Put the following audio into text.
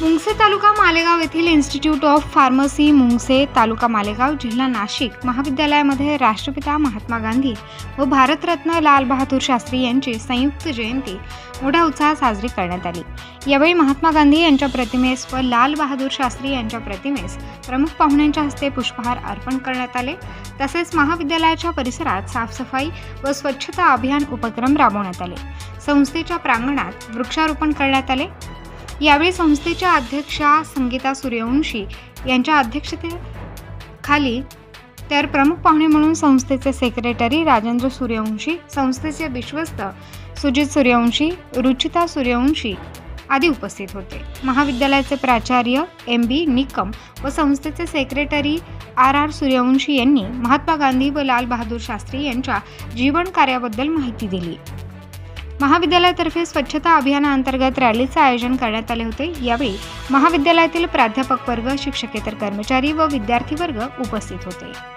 मुंगसे तालुका मालेगाव येथील institute of pharmacy Mungse taluka Malegaon जिल्हा नाशिक महाविद्यालयामध्ये राष्ट्रपिता महात्मा गांधी व भारतरत्न लाल बहादूर शास्त्री यांची संयुक्त जयंती मोठ्या उत्साहात साजरी करण्यात आली. यावेळी महात्मा गांधी यांच्या प्रतिमेस व लाल बहादूर शास्त्री यांच्या प्रतिमेस प्रमुख पाहुण्यांच्या हस्ते पुष्पहार अर्पण करण्यात आले. तसेच महाविद्यालयाच्या परिसरात साफसफाई व स्वच्छता अभियान उपक्रम राबवण्यात आले. संस्थेच्या प्रांगणात वृक्षारोपण करण्यात आले. यावेळी संस्थेच्या अध्यक्षा संगीता सूर्यवंशी यांच्या अध्यक्षतेखाली तर प्रमुख पाहुणे म्हणून संस्थेचे सेक्रेटरी राजेंद्र सूर्यवंशी संस्थेचे विश्वस्त सुजित सूर्यवंशी रुचिता सूर्यवंशी आदी उपस्थित होते. महाविद्यालयाचे प्राचार्य एम बी निकम व संस्थेचे सेक्रेटरी आर आर सूर्यवंशी यांनी महात्मा गांधी व लाल बहादूर शास्त्री यांच्या जीवन कार्याबद्दल माहिती दिली. महाविद्यालयातर्फे स्वच्छता अभियानाअंतर्गत रॅलीचं आयोजन करण्यात आले होते. यावेळी महाविद्यालयातील प्राध्यापक वर्ग शिक्षकेतर कर्मचारी व विद्यार्थी वर्ग उपस्थित होते.